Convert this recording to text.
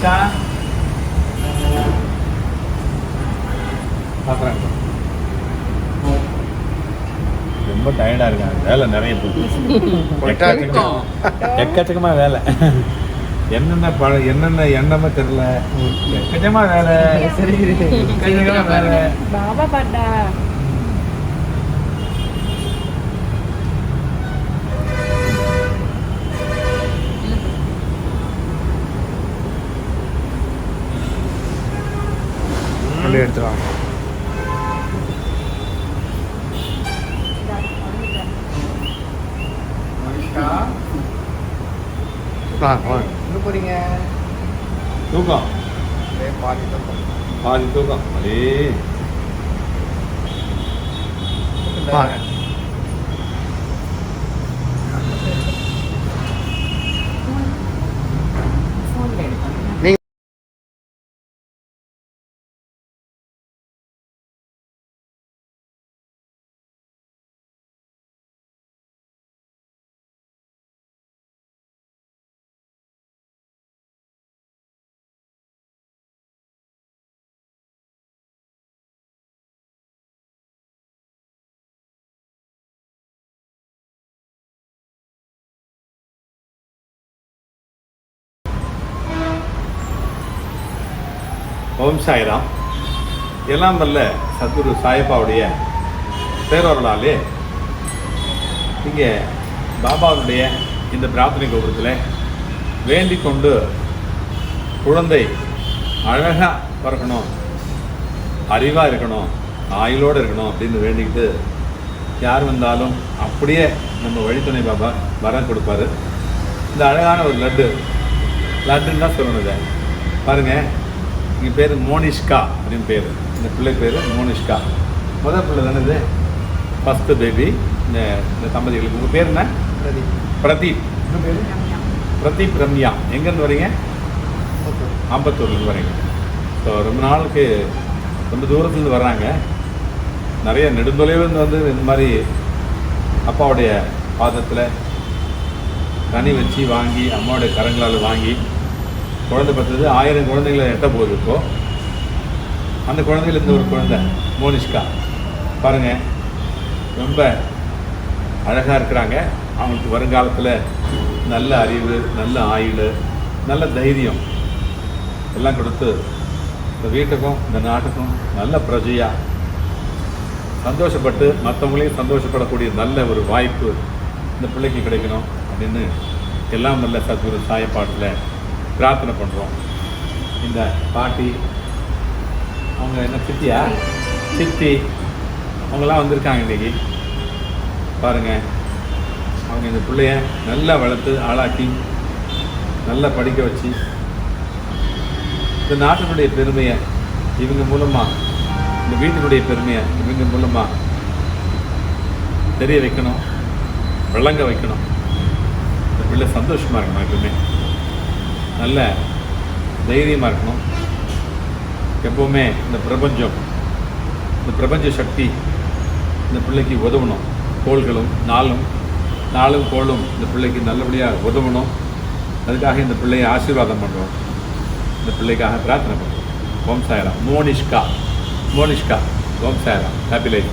வந்துச்சா ரொம்ப டயர்டா இருக்காங்க வேலை நிறைய போட்டு எக்கச்சக்கமாக வேலை. என்னென்ன பழ என்னென்ன எண்ணமே தெரியல. எக்கச்சக்கமாக வேலை சரி வேலை. பாபா பாட்டா. அப்படியே எடுத்துருவாங்க போறீங்க? தூக்கம். பாதி போறீங்க. பாதி தூக்கம். ஓம் சாய்ராம். எல்லாம் வல்ல சத்குரு சாயப்பாவுடைய பேரொருளாலே இங்கே பாபாவுடைய இந்த பிரார்த்தனை கோபுரத்தில் வேண்டிக் கொண்டு குழந்தை அழகாக பிறக்கணும் அறிவாக இருக்கணும் ஆயுளோடு இருக்கணும் அப்படின்னு வேண்டிக்கிட்டு யார் வந்தாலும் அப்படியே நம்ம வழித்துணை பாபா வரம் கொடுப்பாரு. இந்த அழகான ஒரு லட்டு லட்டுன்னு தான் சொல்லணும் இதை. பாருங்கள் இங்கே பேர் மோனிஷ்கா அப்படின்னு பேர். இந்த பிள்ளை பேர் மோனிஷ்கா. முதல் பிள்ளை தானே இது? ஃபஸ்ட்டு பேபி இந்த இந்த தம்பதிகளுக்கு. உங்கள் பேர் என்ன? பிரதீப். பிரதீப். ரம்யா. எங்கேருந்து வரீங்க? ஆம்பத்தூர்லேருந்து வரீங்க. ஸோ ரொம்ப நாளுக்கு ரொம்ப தூரத்துலேருந்து வர்றாங்க. நிறைய நெடுந்தொலைவிலேருந்து வந்து இந்த மாதிரி அப்பாவுடைய பாதத்தில் கனி வச்சு வாங்கி அம்மாவுடைய கரங்களால் வாங்கி குழந்தை பெற்றது ஆயிரம் குழந்தைகளை எட்ட போகுது இப்போ. அந்த குழந்தையில இருந்து ஒரு குழந்தை மோனிஷ்கா. பாருங்க ரொம்ப அழகாக இருக்கிறாங்க. அவங்களுக்கு வருங்காலத்தில் நல்ல அறிவு நல்ல ஆயுள் நல்ல தைரியம். எல்லாம் கொடுத்து இந்த வீட்டுக்கும் இந்த நாட்டுக்கும் நல்ல பிரஜையாக சந்தோஷப்பட்டு மற்றவங்களையும் சந்தோஷப்படக்கூடிய நல்ல ஒரு வாய்ப்பு இந்த பிள்ளைக்கு கிடைக்கணும் அப்படின்னு எல்லாம் நல்ல சத்குரு சாயப்பாட்டில் பிரார்த்தனை பண்ணுறோம் இந்த பாட்டி அவங்க என்ன சித்தியா? சித்தி. அவங்கெல்லாம் வந்திருக்காங்க இன்னைக்கு. பாருங்கள் அவங்க இந்த பிள்ளைய நல்லா வளர்த்து ஆளாக்கி நல்லா படிக்க வச்சு இந்த நாட்டினுடைய பெருமையை இவங்க மூலமாக இந்த வீட்டினுடைய பெருமையை இவங்க மூலமாக தெரிய வைக்கணும் விளங்க வைக்கணும். இந்த பிள்ளை சந்தோஷமாக இருக்கணும் எப்பவுமே. நல்ல தைரியமாக இருக்கணும். எப்போவுமே இந்த பிரபஞ்சம் இந்த பிரபஞ்ச சக்தி இந்த பிள்ளைக்கு உதவணும். கோள்களும் நாளும் நாளும் கோளும் இந்த பிள்ளைக்கு நல்லபடியாக உதவணும். அதுக்காக இந்த பிள்ளையை ஆசீர்வாதம் பண்ணுறோம் இந்த பிள்ளைக்காக பிரார்த்தனை பண்ணுறோம் ஓம் சாயராம். மோனிஷ்கா. மோனிஷ்கா. ஓம் சாயராம். Happy life